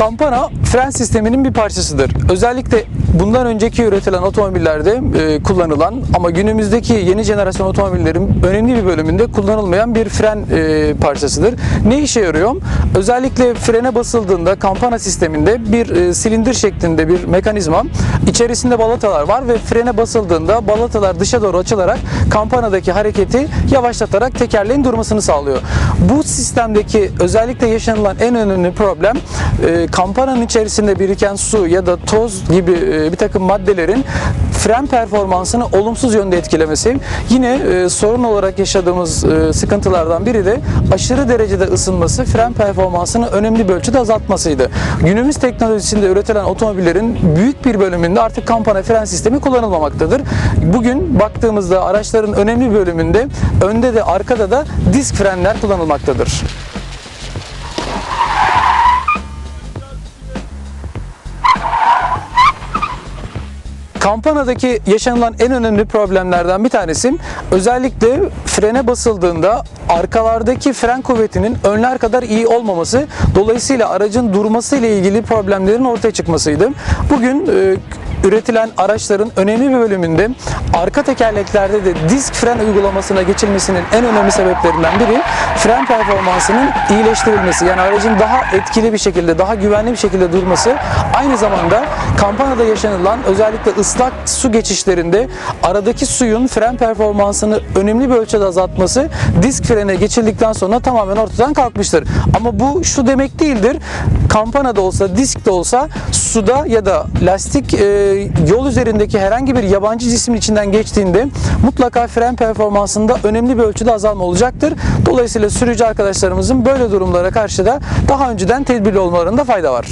Kampana fren sisteminin bir parçasıdır. Özellikle bundan önceki üretilen otomobillerde e, kullanılan ama günümüzdeki yeni jenerasyon otomobillerin önemli bir bölümünde kullanılmayan bir fren e, parçasıdır. Ne işe yarıyor? Özellikle frene basıldığında kampana sisteminde bir e, silindir şeklinde bir mekanizma içerisinde balatalar var ve frene basıldığında balatalar dışa doğru açılarak kampanadaki hareketi yavaşlatarak tekerleğin durmasını sağlıyor. Bu sistemdeki özellikle yaşanılan en önemli problem e, kampananın içerisinde biriken su ya da toz gibi e, bir takım maddelerin fren performansını olumsuz yönde etkilemesi. Yine e, sorun olarak yaşadığımız e, sıkıntılardan biri de aşırı derecede ısınması fren performansını önemli bir ölçüde azaltmasıydı. Günümüz teknolojisinde üretilen otomobillerin büyük bir bölümünde artık kampana fren sistemi kullanılmamaktadır. Bugün baktığımızda araçların önemli bölümünde önde de arkada da disk frenler kullanılmaktadır. Kampanadaki yaşanılan en önemli problemlerden bir tanesi özellikle frene basıldığında arkalardaki fren kuvvetinin önler kadar iyi olmaması dolayısıyla aracın durması ile ilgili problemlerin ortaya çıkmasıydı. Bugün e, üretilen araçların önemli bir bölümünde arka tekerleklerde de disk fren uygulamasına geçilmesinin en önemli sebeplerinden biri fren performansının iyileştirilmesi. Yani aracın daha etkili bir şekilde, daha güvenli bir şekilde durması. Aynı zamanda kampanada yaşanılan özellikle ıslak su geçişlerinde aradaki suyun fren performansını önemli bir ölçüde azaltması disk frene geçildikten sonra tamamen ortadan kalkmıştır. Ama bu şu demek değildir. Kampana da olsa, disk de olsa suda ya da lastik e, yol üzerindeki herhangi bir yabancı cismin içinden geçtiğinde mutlaka fren performansında önemli bir ölçüde azalma olacaktır. Dolayısıyla sürücü arkadaşlarımızın böyle durumlara karşı da daha önceden tedbirli olmalarında fayda var.